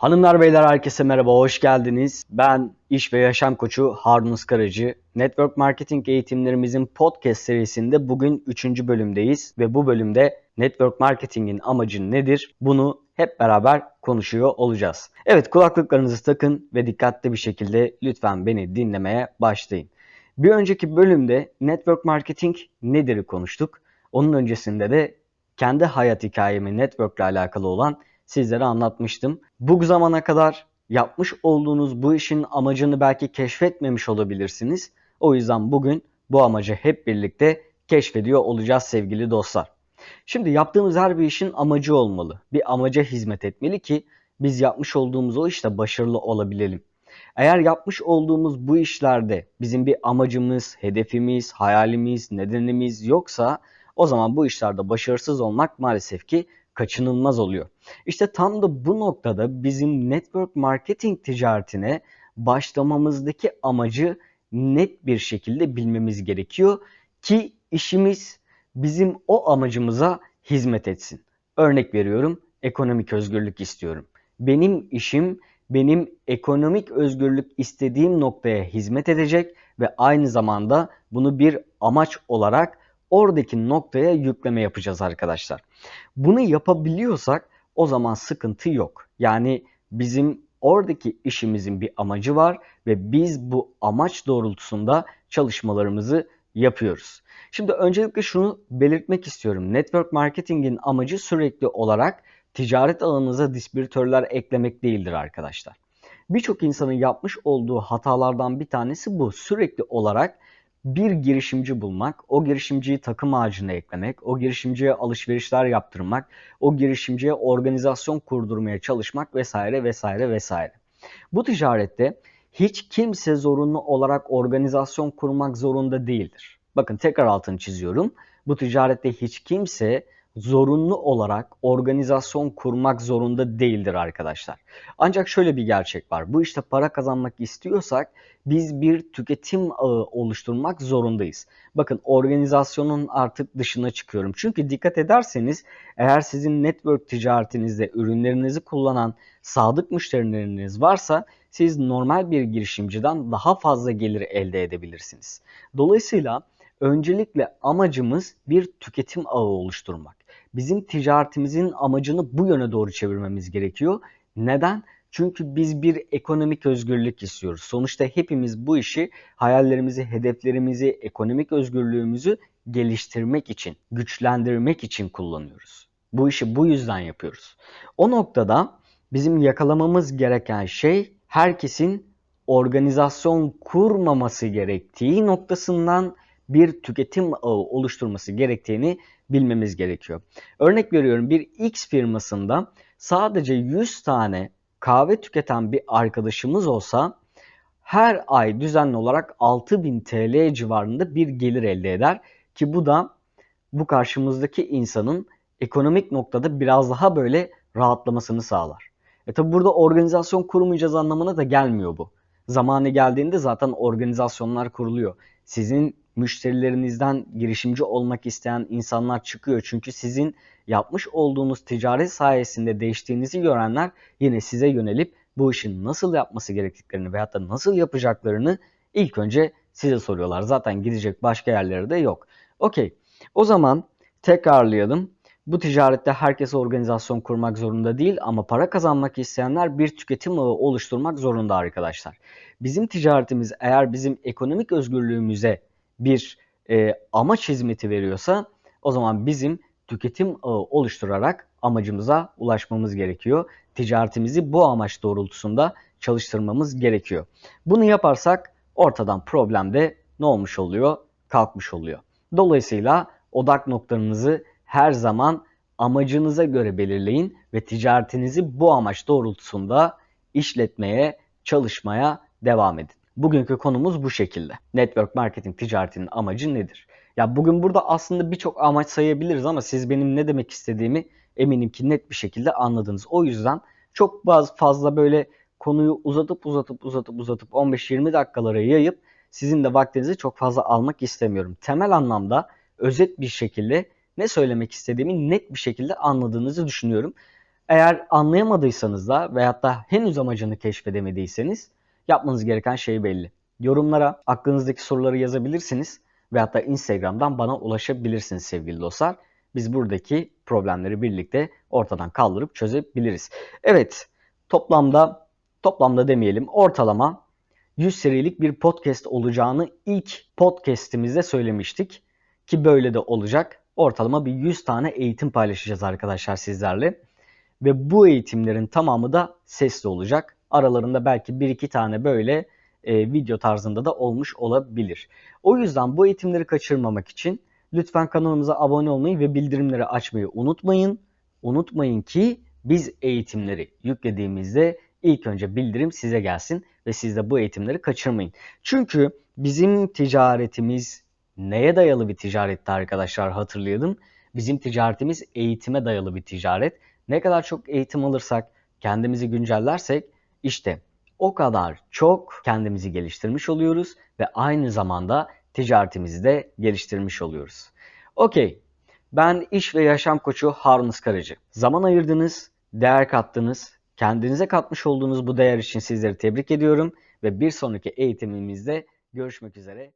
Hanımlar beyler herkese merhaba, hoş geldiniz. Ben iş ve yaşam koçu Harun Iskaracı. Network Marketing eğitimlerimizin podcast serisinde bugün 3. bölümdeyiz. Ve bu bölümde Network Marketing'in amacı nedir? Bunu hep beraber konuşuyor olacağız. Evet kulaklıklarınızı takın ve dikkatli bir şekilde lütfen beni dinlemeye başlayın. Bir önceki bölümde Network Marketing nedir'i konuştuk. Onun öncesinde de kendi hayat hikayemi network ile alakalı olan sizlere anlatmıştım. Bu zamana kadar yapmış olduğunuz bu işin amacını belki keşfetmemiş olabilirsiniz. O yüzden bugün bu amacı hep birlikte keşfediyor olacağız sevgili dostlar. Şimdi yaptığımız her bir işin amacı olmalı. Bir amaca hizmet etmeli ki biz yapmış olduğumuz o işte başarılı olabilelim. Eğer yapmış olduğumuz bu işlerde bizim bir amacımız, hedefimiz, hayalimiz, nedenimiz yoksa o zaman bu işlerde başarısız olmak maalesef ki kaçınılmaz oluyor. İşte tam da bu noktada bizim network marketing ticaretine başlamamızdaki amacı net bir şekilde bilmemiz gerekiyor ki işimiz bizim o amacımıza hizmet etsin. Örnek veriyorum, ekonomik özgürlük istiyorum. Benim işim benim ekonomik özgürlük istediğim noktaya hizmet edecek ve aynı zamanda bunu bir amaç olarak oradaki noktaya yükleme yapacağız arkadaşlar. Bunu yapabiliyorsak o zaman sıkıntı yok. Yani bizim oradaki işimizin bir amacı var ve biz bu amaç doğrultusunda çalışmalarımızı yapıyoruz. Şimdi öncelikle şunu belirtmek istiyorum. Network marketingin amacı sürekli olarak ticaret alanınıza distribütörler eklemek değildir arkadaşlar. Birçok insanın yapmış olduğu hatalardan bir tanesi bu. Sürekli olarak bir girişimci bulmak, o girişimciyi takım ağacına eklemek, o girişimciye alışverişler yaptırmak, o girişimciye organizasyon kurdurmaya çalışmak vesaire vesaire vesaire. Bu ticarette hiç kimse zorunlu olarak organizasyon kurmak zorunda değildir. Bakın tekrar altını çiziyorum. Bu ticarette hiç kimse zorunlu olarak organizasyon kurmak zorunda değildir arkadaşlar. Ancak şöyle bir gerçek var. Bu işte para kazanmak istiyorsak biz bir tüketim ağı oluşturmak zorundayız. Bakın organizasyonun artık dışına çıkıyorum. Çünkü dikkat ederseniz eğer sizin network ticaretinizde ürünlerinizi kullanan sadık müşterileriniz varsa siz normal bir girişimciden daha fazla gelir elde edebilirsiniz. Dolayısıyla öncelikle amacımız bir tüketim ağı oluşturmak. Bizim ticaretimizin amacını bu yöne doğru çevirmemiz gerekiyor. Neden? Çünkü biz bir ekonomik özgürlük istiyoruz. Sonuçta hepimiz bu işi hayallerimizi, hedeflerimizi, ekonomik özgürlüğümüzü geliştirmek için, güçlendirmek için kullanıyoruz. Bu işi bu yüzden yapıyoruz. O noktada bizim yakalamamız gereken şey herkesin organizasyon kurmaması gerektiği noktasından bir tüketim ağı oluşturması gerektiğini bilmemiz gerekiyor. Örnek veriyorum bir X firmasında sadece 100 tane kahve tüketen bir arkadaşımız olsa her ay düzenli olarak 6000 TL civarında bir gelir elde eder ki bu da bu karşımızdaki insanın ekonomik noktada biraz daha böyle rahatlamasını sağlar. E tabi burada organizasyon kurmayacağız anlamına da gelmiyor bu. Zamanı geldiğinde zaten organizasyonlar kuruluyor. Sizin müşterilerinizden girişimci olmak isteyen insanlar çıkıyor. Çünkü sizin yapmış olduğunuz ticaret sayesinde değiştiğinizi görenler yine size yönelip bu işin nasıl yapması gerektiklerini veyahut da nasıl yapacaklarını ilk önce size soruyorlar. Zaten gidecek başka yerleri de yok. Okey. O zaman tekrarlayalım. Bu ticarette herkes organizasyon kurmak zorunda değil ama para kazanmak isteyenler bir tüketim ağı oluşturmak zorunda arkadaşlar. Bizim ticaretimiz eğer bizim ekonomik özgürlüğümüze bir e, amaç hizmeti veriyorsa o zaman bizim tüketim ağı oluşturarak amacımıza ulaşmamız gerekiyor. Ticaretimizi bu amaç doğrultusunda çalıştırmamız gerekiyor. Bunu yaparsak ortadan problem de ne olmuş oluyor? Kalkmış oluyor. Dolayısıyla odak noktanızı her zaman amacınıza göre belirleyin ve ticaretinizi bu amaç doğrultusunda işletmeye, çalışmaya devam edin. Bugünkü konumuz bu şekilde. Network marketing ticaretinin amacı nedir? Ya bugün burada aslında birçok amaç sayabiliriz ama siz benim ne demek istediğimi eminim ki net bir şekilde anladınız. O yüzden çok fazla böyle konuyu uzatıp uzatıp uzatıp uzatıp 15-20 dakikalara yayıp sizin de vaktinizi çok fazla almak istemiyorum. Temel anlamda özet bir şekilde ne söylemek istediğimi net bir şekilde anladığınızı düşünüyorum. Eğer anlayamadıysanız da veyahut da henüz amacını keşfedemediyseniz yapmanız gereken şey belli. Yorumlara aklınızdaki soruları yazabilirsiniz veyahut da Instagram'dan bana ulaşabilirsiniz sevgili dostlar. Biz buradaki problemleri birlikte ortadan kaldırıp çözebiliriz. Evet, toplamda toplamda demeyelim ortalama 100 serilik bir podcast olacağını ilk podcast'imizde söylemiştik ki böyle de olacak. Ortalama bir 100 tane eğitim paylaşacağız arkadaşlar sizlerle. Ve bu eğitimlerin tamamı da sesli olacak. Aralarında belki 1-2 tane böyle e, video tarzında da olmuş olabilir. O yüzden bu eğitimleri kaçırmamak için lütfen kanalımıza abone olmayı ve bildirimleri açmayı unutmayın. Unutmayın ki biz eğitimleri yüklediğimizde ilk önce bildirim size gelsin ve siz de bu eğitimleri kaçırmayın. Çünkü bizim ticaretimiz neye dayalı bir ticaretti arkadaşlar hatırlayalım. Bizim ticaretimiz eğitime dayalı bir ticaret. Ne kadar çok eğitim alırsak, kendimizi güncellersek işte o kadar çok kendimizi geliştirmiş oluyoruz ve aynı zamanda ticaretimizi de geliştirmiş oluyoruz. Okey. Ben iş ve yaşam koçu Harun Iskaracı. Zaman ayırdınız, değer kattınız. Kendinize katmış olduğunuz bu değer için sizleri tebrik ediyorum ve bir sonraki eğitimimizde görüşmek üzere.